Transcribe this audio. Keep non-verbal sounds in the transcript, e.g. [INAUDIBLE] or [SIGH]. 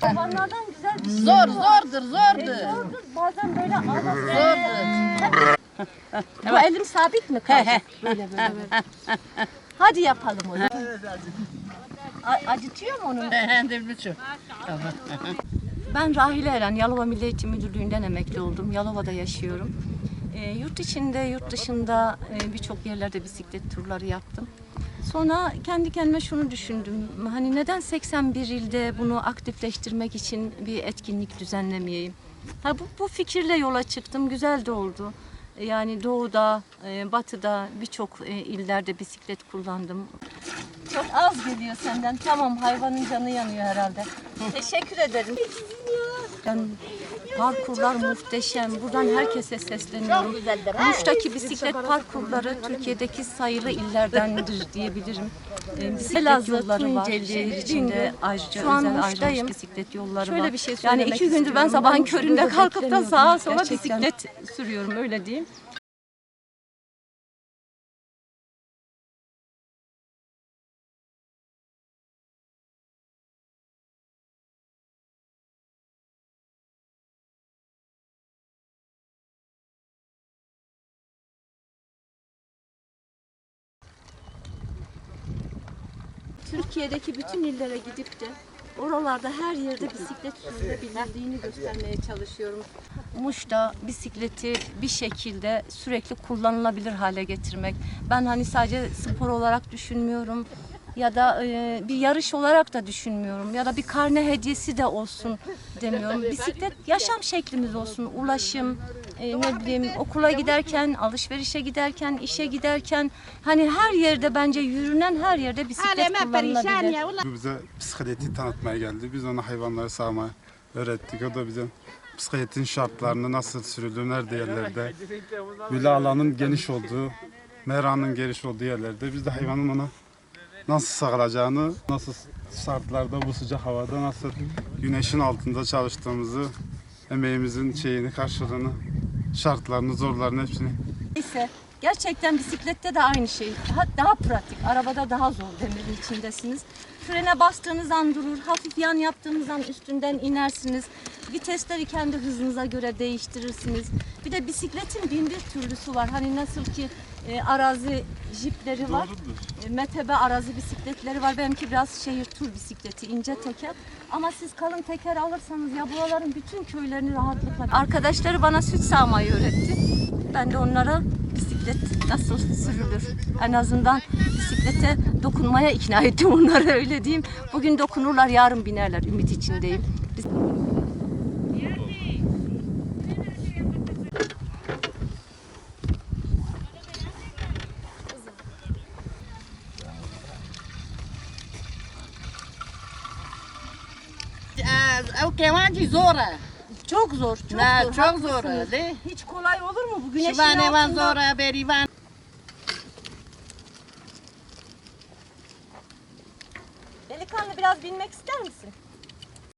Hayvanlardan güzel bir şey Zor, zordur, zordur. E, zordur. Bazen böyle. Zordur. Bu elim sabit mi kalacak? böyle böyle. böyle. Hadi yapalım o zaman. A- acıtıyor mu onun? Hem biçim. Ben Rahile Eren, Yalova Milli Eğitim Müdürlüğü'nden emekli oldum. Yalova'da yaşıyorum. E, yurt içinde, yurt dışında e, birçok yerlerde bisiklet turları yaptım. Sonra kendi kendime şunu düşündüm. Hani neden 81 ilde bunu aktifleştirmek için bir etkinlik düzenlemeyeyim? Ha, bu, bu fikirle yola çıktım. Güzel de oldu. Yani doğuda, e, batıda birçok e, illerde bisiklet kullandım. Çok az geliyor senden. Tamam hayvanın canı yanıyor herhalde. Teşekkür ederim. Yani parkurlar muhteşem. Buradan herkese sesleniyorum. Muş'taki bisiklet parkurları Türkiye'deki sayılı illerdendir diyebilirim. Ee, Bisiklet yolları var. Şehir içinde ayrıca Şu an Muş'tayım. bisiklet yolları Şöyle var. bir şey yani iki gündür ben sabahın köründe kalkıp da sağa sola bisiklet sürüyorum öyle diyeyim. Türkiye'deki bütün illere gidip de oralarda her yerde bisiklet sürülebildiğini göstermeye çalışıyorum. Muş'ta bisikleti bir şekilde sürekli kullanılabilir hale getirmek. Ben hani sadece spor olarak düşünmüyorum ya da e, bir yarış olarak da düşünmüyorum ya da bir karne hediyesi de olsun demiyorum. Bisiklet yaşam şeklimiz olsun. Ulaşım, e, ne bileyim okula giderken, alışverişe giderken, işe giderken hani her yerde bence yürünen her yerde bisiklet kullanılabilir. Bize bisikleti tanıtmaya geldi. Biz ona hayvanları sağmayı öğrettik. O da bize bisikletin şartlarını nasıl sürüldüğü, nerede yerlerde, alanın geniş olduğu, meranın geniş olduğu yerlerde biz de hayvanın ona nasıl sağlayacağını, nasıl şartlarda bu sıcak havada nasıl güneşin altında çalıştığımızı, emeğimizin şeyini, karşılığını, şartlarını, zorlarını hepsini. Neyse gerçekten bisiklette de aynı şey. Daha, daha pratik. Arabada daha zor demirin içindesiniz. Frene bastığınız an durur. Hafif yan yaptığınız an üstünden inersiniz. Vitesleri kendi hızınıza göre değiştirirsiniz. Bir de bisikletin bin bir türlüsü var. Hani nasıl ki e, arazi jipleri var. E, metebe arazi bisikletleri var. Benimki biraz şehir tur bisikleti, ince teker. Ama siz kalın teker alırsanız ya buraların bütün köylerini rahatlıkla... Arkadaşları bana süt sağmayı öğretti. Ben de onlara bisiklet nasıl sürülür en azından bisiklete dokunmaya ikna ettim onları [LAUGHS] öyle diyeyim. Bugün dokunurlar yarın binerler ümit içindeyim. Biz- O kemanci zor. Çok zor, çok ne, zor. Çok zor haklısınız. Hiç kolay olur mu bu güneşin Şivan altında? evan zor haber ivan. Delikanlı biraz binmek ister misin?